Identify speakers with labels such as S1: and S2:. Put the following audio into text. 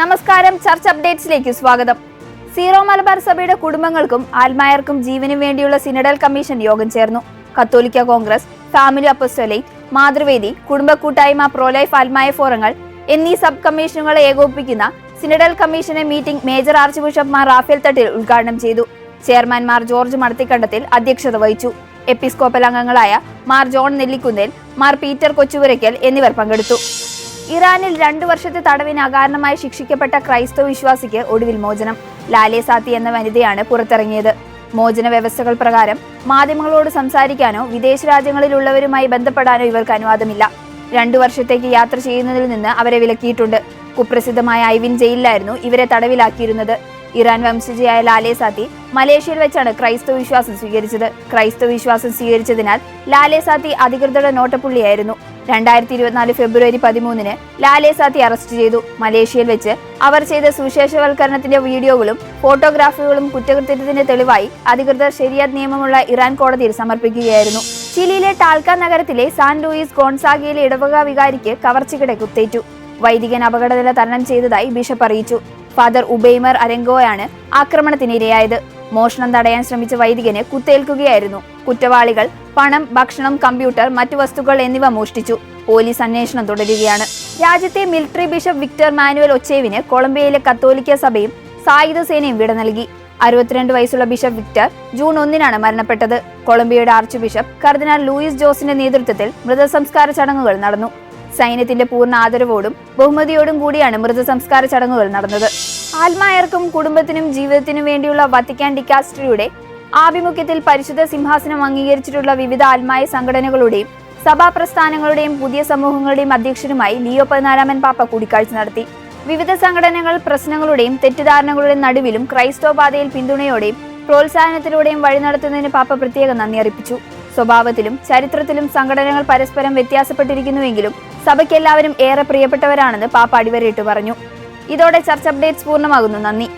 S1: നമസ്കാരം. ചർച്ച് അപ്ഡേറ്റ്സിലേക്ക് സ്വാഗതം. സീറോ മലബാർ സഭയുടെ കുടുംബങ്ങൾക്കും ആത്മായർക്കും ജീവനും വേണ്ടിയുള്ള സിനഡൽ കമ്മീഷൻ യോഗം ചേർന്നു. കത്തോലിക്ക കോൺഗ്രസ് ഫാമിലി അപ്പസ്റ്റലേറ്റ് മാതൃവേദി കുടുംബ കൂട്ടായ്മ പ്രോലൈഫ് ആത്മായ ഫോറങ്ങൾ എന്നീ സബ് കമ്മീഷനുകളെ ഏകോപിപ്പിക്കുന്ന സിനഡൽ കമ്മീഷന്റെ meeting major archbishop Mar Raphael Thattil ഉദ്ഘാടനം ചെയ്തു. ചെയർമാൻമാർ ജോർജ് മടത്തിക്കണ്ടത്തിൽ അധ്യക്ഷത വഹിച്ചു. എപ്പിസ്കോപ്പൽ അംഗങ്ങളായ മാർ ജോൺ നെല്ലിക്കുന്നേൽ മാർ പീറ്റർ കൊച്ചുവരയ്ക്കൽ എന്നിവർ പങ്കെടുത്തു. ഇറാനിൽ രണ്ടു വർഷത്തെ തടവിന് അകാരണമായി ശിക്ഷിക്കപ്പെട്ട ക്രൈസ്തവ വിശ്വാസിക്ക് ഒടുവിൽ മോചനം. ലാലെ സാത്തി എന്ന വനിതയാണ് പുറത്തിറങ്ങിയത്. മോചന വ്യവസ്ഥകൾ പ്രകാരം മാധ്യമങ്ങളോട് സംസാരിക്കാനോ വിദേശ രാജ്യങ്ങളിലുള്ളവരുമായി ബന്ധപ്പെടാനോ ഇവർക്ക് അനുവാദമില്ല. രണ്ടു വർഷത്തേക്ക് യാത്ര ചെയ്യുന്നതിൽ നിന്ന് അവരെ വിലക്കിയിട്ടുണ്ട്. കുപ്രസിദ്ധമായ ഐവിൻ ജയിലിലായിരുന്നു ഇവരെ തടവിലാക്കിയിരുന്നത്. ഇറാൻ വംശജയായ ലാലെ സാത്തി മലേഷ്യയിൽ വെച്ചാണ് ക്രൈസ്തവ വിശ്വാസം സ്വീകരിച്ചത്. ക്രൈസ്തവ വിശ്വാസം സ്വീകരിച്ചതിനാൽ ലാലെ സാത്തി അധികൃതരുടെ നോട്ടപ്പുള്ളിയായിരുന്നു. രണ്ടായിരത്തി ഇരുപത്തിനാല് ഫെബ്രുവരി പതിമൂന്നിന് ലാലെ സാത്തി അറസ്റ്റ് ചെയ്തു. മലേഷ്യയിൽ വെച്ച് അവർ ചെയ്ത സുശേഷവൽക്കരണത്തിന്റെ വീഡിയോകളും ഫോട്ടോഗ്രാഫുകളും കുറ്റകൃത്യത്തിന്റെ തെളിവായി അധികൃതർ ശരിയാത് നിയമമുള്ള ഇറാൻ കോടതിയിൽ സമർപ്പിക്കുകയായിരുന്നു. ചിലിയിലെ ടാൽക്ക നഗരത്തിലെ സാൻ ലൂയിസ് ഗോൺസാഗയിലെ ഇടവക വികാരിക്ക് കവർച്ചക്കിടെ കുത്തേറ്റു. വൈദികൻ അപകടനില തരണം ചെയ്തതായി ബിഷപ്പ് അറിയിച്ചു. ഫാദർ ഉബൈമർ അരങ്കോയാണ് ആക്രമണത്തിനിരയായത്. മോഷണം തടയാൻ ശ്രമിച്ച വൈദികന് കുത്തേൽക്കുകയായിരുന്നു. കുറ്റവാളികൾ പണം ഭക്ഷണം കമ്പ്യൂട്ടർ മറ്റു വസ്തുക്കൾ എന്നിവ മോഷ്ടിച്ചു. പോലീസ് അന്വേഷണം തുടരുകയാണ്. രാജ്യത്തെ മിലിറ്ററി ബിഷപ്പ് വിക്ടർ മാനുവൽ ഒച്ചേവിന് കൊളംബിയയിലെ കത്തോലിക്ക സഭയും സായുധ സേനയും വിട നൽകി. അറുപത്തിരണ്ട് വയസ്സുള്ള ബിഷപ്പ് വിക്ടർ ജൂൺ ഒന്നിനാണ് മരണപ്പെട്ടത്. കൊളംബിയയുടെ ആർച്ച് ബിഷപ്പ് കർദിനാൾ ലൂയിസ് ജോസിന്റെ നേതൃത്വത്തിൽ മൃതസംസ്കാര ചടങ്ങുകൾ നടന്നു. സൈന്യത്തിന്റെ പൂർണ ആദരവോടും ബഹുമതിയോടും കൂടിയാണ് മൃതസംസ്കാര ചടങ്ങുകൾ നടന്നത്. ആത്മായർക്കും കുടുംബത്തിനും ജീവിതത്തിനും വേണ്ടിയുള്ള വത്തിക്കാൻ ഡിക്കാസ്റ്ററിയുടെ ആഭിമുഖ്യത്തിൽ പരിശുദ്ധ സിംഹാസനം അംഗീകരിച്ചിട്ടുള്ള വിവിധ ആത്മായ സംഘടനകളുടെയും സഭാ പ്രസ്ഥാനങ്ങളുടെയും പുതിയ സമൂഹങ്ങളുടെയും അധ്യക്ഷരുമായി ലിയോ പതിനാലാമൻ പാപ്പ കൂടിക്കാഴ്ച നടത്തി. വിവിധ സംഘടനകൾ പ്രശ്നങ്ങളുടെയും തെറ്റിദ്ധാരണകളുടെയും നടുവിലും ക്രൈസ്തവ പാതയിൽ പിന്തുണയോടെയും പ്രോത്സാഹനത്തിലൂടെയും വഴി നടത്തുന്നതിന് പാപ്പ പ്രത്യേകം നന്ദി അറിയിച്ചു സ്വഭാവത്തിലും ചരിത്രത്തിലും സംഘടനകൾ പരസ്പരം വ്യത്യാസപ്പെട്ടിരിക്കുന്നുവെങ്കിലും സഭയ്ക്കെല്ലാവരും ഏറെ പ്രിയപ്പെട്ടവരാണെന്ന് പാപ്പ അടിവരയിട്ട് പറഞ്ഞു. ഇതോടെ ചർച്ച അപ്ഡേറ്റ്സ് പൂർണമാകുന്നു. നന്ദി.